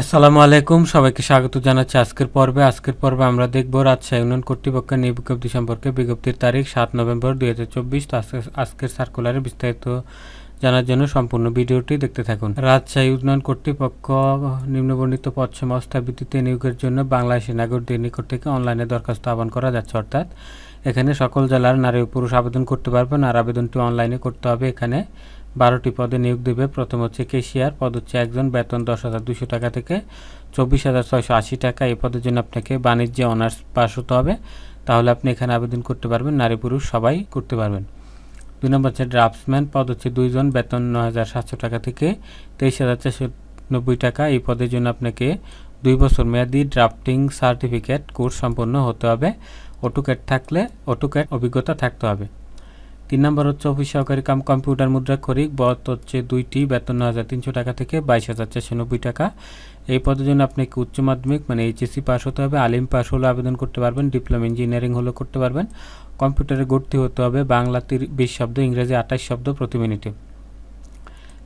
আসসালামু আলাইকুম, সবাইকে স্বাগত জানাচ্ছি আজকের পর্বে। আজকের পর্বে আমরা দেখব রাজশাহী ইউনিয়ন কর্তৃপক্ষের নিয়োগ বিজ্ঞপ্তি সম্পর্কে বিজ্ঞপ্তির তারিখ সাত নভেম্বর দুই হাজার চব্বিশ। তো আজকে, আজকের সার্কুলারে বিস্তারিত জানার জন্য সম্পূর্ণ ভিডিওটি দেখতে থাকুন। রাজশাহী উন্নয়ন কর্তৃপক্ষ নিম্নবর্ণিত পদ সংস্থার ভিত্তিতে নিয়োগের জন্য বাংলাদেশি নাগরিকদের নিকট থেকে অনলাইনে দরখাস্ত আহ্বান করা যাচ্ছে, অর্থাৎ এখানে সকল জেলার নারী ও পুরুষ আবেদন করতে পারবেন আর আবেদনটি অনলাইনে করতে হবে। এখানে বারোটি পদে নিয়োগ দেবে। প্রথম হচ্ছে কেশিয়ার, পদ হচ্ছে একজন, বেতন দশ হাজার দুশো টাকা থেকে চব্বিশ হাজার ছয়শো আশি টাকা। এই পদের জন্য আপনাকে বাণিজ্যে অনার্স পাস হতে হবে। তাহলে আপনি এখানে আবেদন করতে পারবেন, নারী পুরুষ সবাই করতে পারবেন। দুই নম্বর হচ্ছে ড্রাফটসম্যান, পদ হচ্ছে দুইজন, বেতন ন হাজার সাতশো টাকা থেকে তেইশ হাজার চারশো নব্বই টাকা। এই পদের জন্য আপনাকে দুই বছর মেয়াদি ড্রাফটিং সার্টিফিকেট কোর্স সম্পন্ন হতে হবে। অটোক্যাট থাকলে অটোক্যাট অভিজ্ঞতা থাকতে হবে। তিন নম্বর হচ্ছে অফিস সহকারী কাম কম্পিউটার মুদ্রা খরিক পদ হচ্ছে দুইটি, বেতন নয় হাজার তিনশো টাকা থেকে বাইশ হাজার নব্বই টাকা। এই পদের জন্য আপনাকে উচ্চ মাধ্যমিক মানে এইচএসসি পাস হতে হবে, আলিম পাস হলে আবেদন করতে পারবেন, ডিপ্লোমা ইঞ্জিনিয়ারিং হলেও করতে পারবেন। কম্পিউটারে গড়তে হতে হবে বাংলা বিশ শব্দ, ইংরেজি আঠাশ শব্দ প্রতি মিনিটে।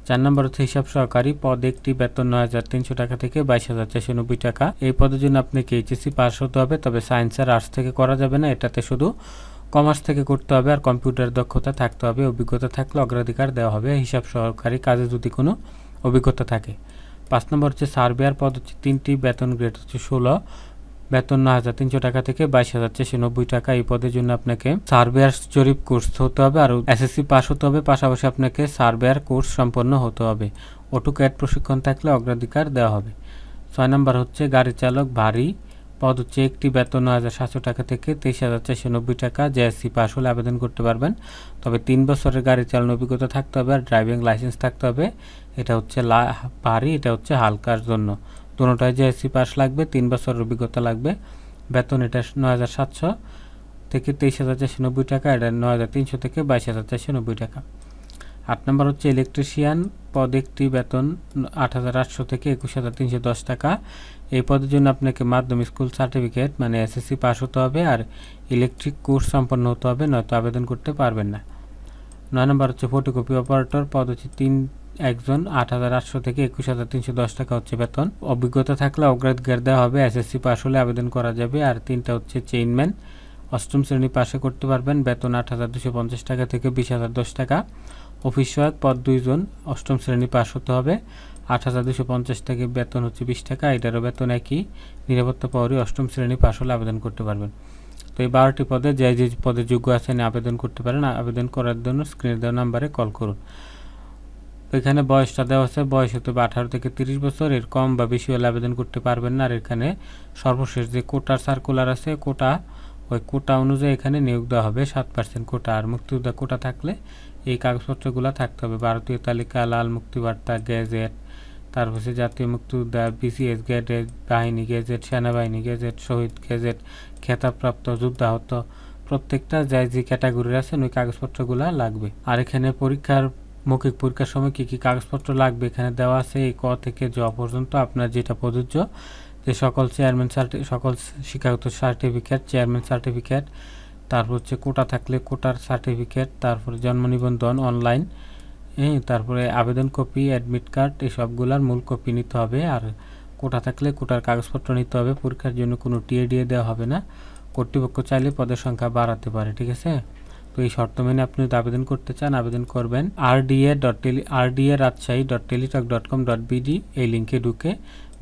চার নম্বর হচ্ছে হিসাব সহকারী, পদ একটি বেতন নয় হাজার তিনশো টাকা থেকে বাইশ হাজার চারশো নব্বই টাকা। এই পদের জন্য আপনাকে এইচএসসি পাস হতে হবে, তবে সায়েন্স আর আর্টস থেকে করা যাবে না, এটাতে শুধু কমার্স থেকে করতে হবে আর কম্পিউটার দক্ষতা থাকতে হবে, অভিজ্ঞতা থাকলে অগ্রাধিকার দেওয়া হবে। হিসাব সহকারী কাজে যদি কোনো অভিজ্ঞতা থাকে। পাঁচ নম্বর হচ্ছে সার্ভেয়ার পদ হচ্ছে তিনটি, বেতন গ্রেড হচ্ছে ষোলো। বেতন নয় হাজার তিনশো টাকা থেকে বাইশ হাজার চারশো নব্বই টাকা। এই পদের জন্য আপনাকে সার্ভেয়ার জরিপ কোর্স হতে হবে আর এসএসসি পাস হতে হবে। পাশাপাশি আপনাকে সার্ভেয়ার কোর্স সম্পন্ন হতে হবে। অটোক্যাট প্রশিক্ষণ থাকলে অগ্রাধিকার দেওয়া হবে। ছয় নম্বর হচ্ছে গাড়ি চালক ভারী পদ হচ্ছে একটি বেতন নয় হাজার সাতশো টাকা থেকে তেইশ হাজার চারশো নব্বই টাকা। জেএসসি পাস হলে আবেদন করতে পারবেন। তবে তিন বছরের গাড়ি চালানোর অভিজ্ঞতা থাকতে হবে আর ড্রাইভিং লাইসেন্স থাকতে হবে। এটা হচ্ছে ভারী, এটা হচ্ছে হালকার জন্য। দুটোটায় জেএসসি পাস লাগবে, তিন বছরের অভিজ্ঞতা লাগবে। বেতন এটা নয় হাজার সাতশো থেকে তেইশ হাজার চারশো নব্বই টাকা, এটা নয় হাজার তিনশো থেকে বাইশ হাজার চারশো নব্বই টাকা। আট নম্বর হচ্ছে ইলেকট্রিশিয়ান পদ একটি বেতন আট হাজার আটশো থেকে একুশ হাজার তিনশো দশ টাকা। এই পদের জন্য আপনাকে মাধ্যমিক স্কুল সার্টিফিকেট মানে এসএসসি পাস হতে হবে আর ইলেকট্রিক কোর্স সম্পন্ন হতে হবে, নয়তো আবেদন করতে পারবেন না। নয় নম্বর হচ্ছে ফটোকপি অপারেটর পদ হচ্ছে তিন একজন, আট হাজার আটশো থেকে একুশ হাজার তিনশো দশ টাকা হচ্ছে বেতন। অভিজ্ঞতা থাকলে অগ্রাধিকার দেওয়া হবে এসএসসি পাস হলে আবেদন করা যাবে। আর তিনটা হচ্ছে চেইনম্যান অষ্টম শ্রেণি পাশে করতে পারবেন, বেতন আট হাজার দুশো পঞ্চাশ টাকা থেকে বিশ হাজার দশ টাকা। অফিস সহায়ক পদ দুইজন অষ্টম শ্রেণি পাস হতে হবে। আট হাজার দুশো পঞ্চাশ থেকে বেতন হচ্ছে বিশ টাকা, এটারও বেতন একই। নিরাপত্তা পাওয়ারই অষ্টম শ্রেণি পাস হলে আবেদন করতে পারবেন। তো এই বারোটি পদে যে যে পদে যোগ্য আছেন আবেদন করতে পারেন। আবেদন করার জন্য স্ক্রিনে দেওয়া নাম্বারে কল করুন। এখানে বয়সটা দেওয়া আছে, বয়স হতে হবে আঠারো থেকে তিরিশ বছর। এর কম বা বেশি হলে আবেদন করতে পারবেন না। আর এখানে সর্বশেষ যে কোটার সার্কুলার আছে কোটা ওই কোটা অনুযায়ী এখানে নিয়োগ দেওয়া হবে, সাত পার্সেন্ট কোটা। আর মুক্তিযোদ্ধা কোটা থাকলে এই কাগজপত্রগুলো থাকতে হবে। ভারতীয় তালিকা, লাল মুক্তিবার্তা গেজেট তারপর হচ্ছে জাতীয় মুক্তিযোদ্ধা বিসিএস গেজেট বাহিনী গেজেট সেনাবাহিনী গেজেট শহীদ গেজেট খেতাবপ্রাপ্ত, যুদ্ধাহত, প্রত্যেকটা যা যে ক্যাটাগরির আছেন, ওই কাগজপত্রগুলো লাগবে। আর এখানে পরীক্ষার, মৌখিক পরীক্ষার সময় কী কী কাগজপত্র লাগবে এখানে দেওয়া আছে, এই ক থেকে জ পর্যন্ত আপনার যেটা প্রযোজ্য যে সকল চেয়ারম্যান সকল শিক্ষাগত সার্টিফিকেট চেয়ারম্যান সার্টিফিকেট তারপর হচ্ছে কোটা থাকলে কোটার সার্টিফিকেট তারপরে জন্ম নিবন্ধন অনলাইন হ্যাঁ তারপরে আবেদন কপি অ্যাডমিট কার্ড এই সবগুলার মূল কপি নিতে হবে, আর কোটা থাকলে কোটার কাগজপত্র নিতে হবে, পরীক্ষার জন্য কোনো টিএডিএ দেওয়া হবে না। কর্তৃপক্ষ চাইলে পদের সংখ্যা বাড়াতে পারে, ঠিক আছে? তো এই শর্ত মেনে আপনি যদি আবেদন করতে চান, আবেদন করবেন RDA dot tele RDA Rajshahi dot Teletalk dot com dot BD এই লিঙ্কে ঢুকে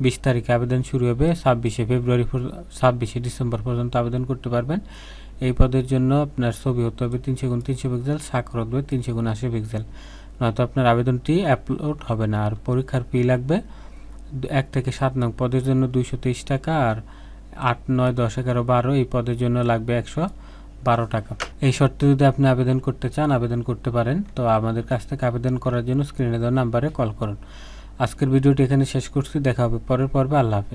বিশ তারিখে আবেদন শুরু হবে। ছাব্বিশে ফেব্রুয়ারি ছাব্বিশে ডিসেম্বর পর্যন্ত আবেদন করতে পারবেন। এই পদের জন্য আপনার ছবি হতে হবে তিনশো গুণ তিনশো পিক্সেল হতে হবে তিনশো গুণ আশি পিক্সেল নয়তো আপনার আবেদনটি আপলোড হবে না, আর পরীক্ষার ফি লাগবে এক থেকে সাত নং পদের জন্য দুইশো তেইশ টাকা, আর আট, নয়, দশ, এগারো, বারো এই পদের জন্য লাগবে একশো। বারো টাকা। এই শর্তে যদি আপনি আবেদন করতে চান, আবেদন করতে পারেন। তো আমাদের কাছ থেকে আবেদন করার জন্য স্ক্রিনে দেওয়া নাম্বারে কল করুন। আজকের ভিডিওটি এখানে শেষ করছি। দেখা হবে পরের পর্বে। আল্লাহ হাফেজ।